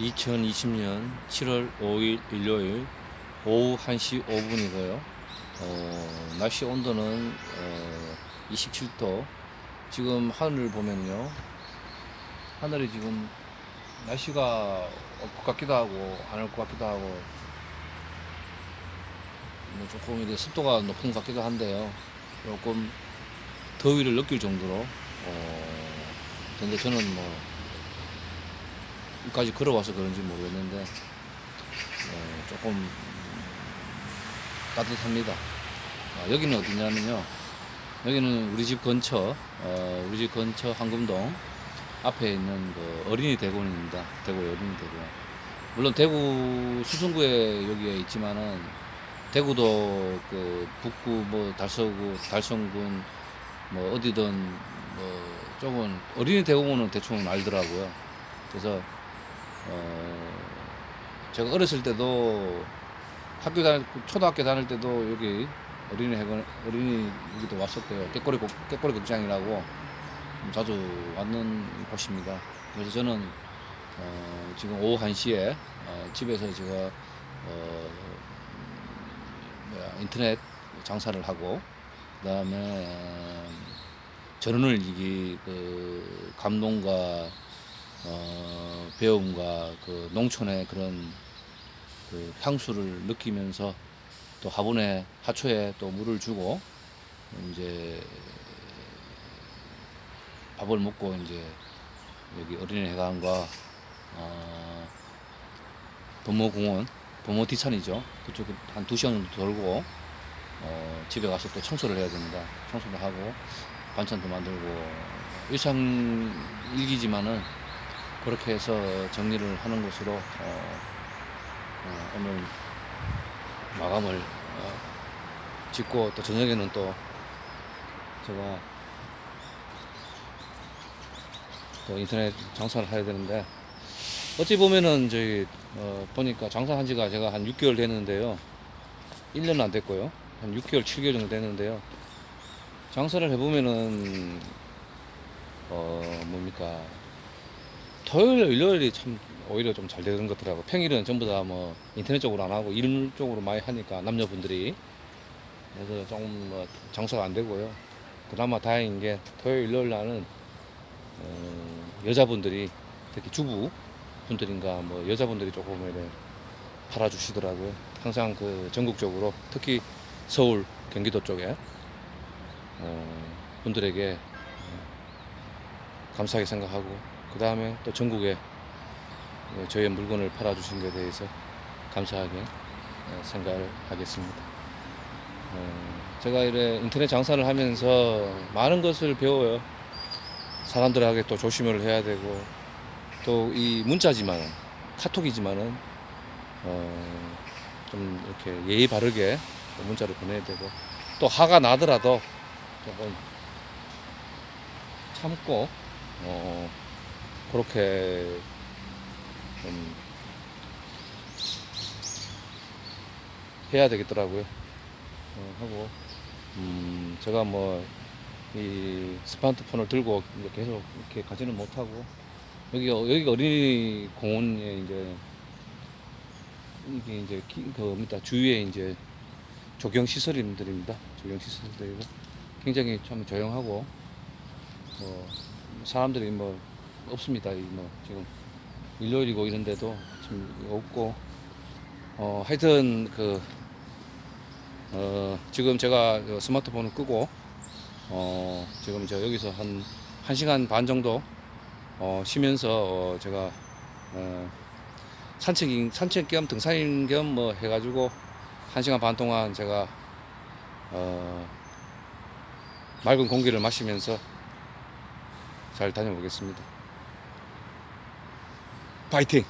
2020년 7월 5일 일요일 오후 1시 5분이고요. 어, 날씨 온도는 어, 27도. 지금 하늘을 보면요. 하늘이 지금 날씨가 올 것 같기도 하고 안 올 것 같기도 하고 뭐 조금 이제 습도가 높은 것 같기도 한데요. 조금 더위를 느낄 정도로 어, 근데 저는 뭐 까지 걸어와서 그런지 모르겠는데 어, 조금 따뜻합니다. 아, 여기는 어디냐면요. 여기는 우리 집 근처, 어, 우리 집 근처 황금동 앞에 있는 그 어린이 대공원입니다. 대구 어린이 대공원. 물론 대구 수성구에 여기에 있지만은 대구도 그 북구 뭐 달서구 달성군 뭐 어디든 뭐 조금 어린이 대공원은 대충 알더라고요. 그래서 어 제가 어렸을 때도 학교 다닐 초등학교 다닐 때도 여기 어린이 해관 어린이 여기도 왔었대요. 깨꼬리 곡- 깨꼬리 극장이라고 자주 왔는 곳입니다. 그래서 저는 어 지금 오후 1시에 어 집에서 제가 어 뭐야 인터넷 장사를 하고 그다음에 어, 전원을 이기 그 감동과 어, 배움과 그 농촌의 그런 그 향수를 느끼면서 또 화분에 하초에 또 물을 주고 이제 밥을 먹고 이제 여기 어린이회관과 어, 범어공원 범어 뒤산이죠. 그쪽에 한두 시간 정도 돌고 어, 집에 가서 또 청소를 해야 됩니다. 청소를 하고 반찬도 만들고 일상 일기지만은 그렇게 해서 정리를 하는 것으로 어, 어, 오늘 마감을 어, 짓고 또 저녁에는 또 제가 또 인터넷 장사를 해야 되는데 어찌 보면은 저희 어, 보니까 장사한 지가 제가 한 6개월 됐는데요. 1년은 안 됐고요. 한 6개월 7개월 정도 됐는데요. 장사를 해보면은 어 뭡니까 토요일 일요일이 참 오히려 좀 잘 되는 것 같더라고. 평일은 전부 다 뭐 인터넷 쪽으로 안 하고 일 쪽으로 많이 하니까 남녀분들이. 그래서 조금 뭐 장사가 안 되고요. 그나마 다행인 게 토요일 일요일 날은 어, 여자분들이 특히 주부 분들인가 뭐 여자분들이 조금 이렇게 팔아주시더라고요. 항상 그 전국적으로 특히 서울 경기도 쪽에 어, 분들에게 어, 감사하게 생각하고 그 다음에 또 전국에 어, 저의 물건을 팔아주신 것에 대해서 감사하게 어, 생각을 하겠습니다. 어, 제가 이래 인터넷 장사를 하면서 많은 것을 배워요. 사람들에게 또 조심을 해야 되고 또 이 문자지만은 카톡이지만은 어, 좀 이렇게 예의 바르게 또 문자를 보내야 되고 또 화가 나더라도 조금 참고 어 그렇게 좀 해야 되겠더라고요. 어, 하고 음 제가 뭐 이 스마트폰을 들고 계속 이렇게 가지는 못하고 여기 여기가 어린이 공원에 이제 이게 이제 기- 그 뭡니까 주위에 이제 조경 시설들입니다. 조경 시설들이고 굉장히 참 조용하고 뭐 사람들이 뭐 없습니다. 이뭐 지금 일요일이고 이런데도 지금 없고 어 하여튼 그 어, 지금 제가 그 스마트폰을 끄고 어, 지금 저 여기서 한 1시간 반 정도 어, 쉬면서 어, 제가 어, 산책 산책 겸 등산인 겸 뭐 해가지고 1시간 반 동안 제가 어, 맑은 공기를 마시면서 잘 다녀오겠습니다. 파이팅!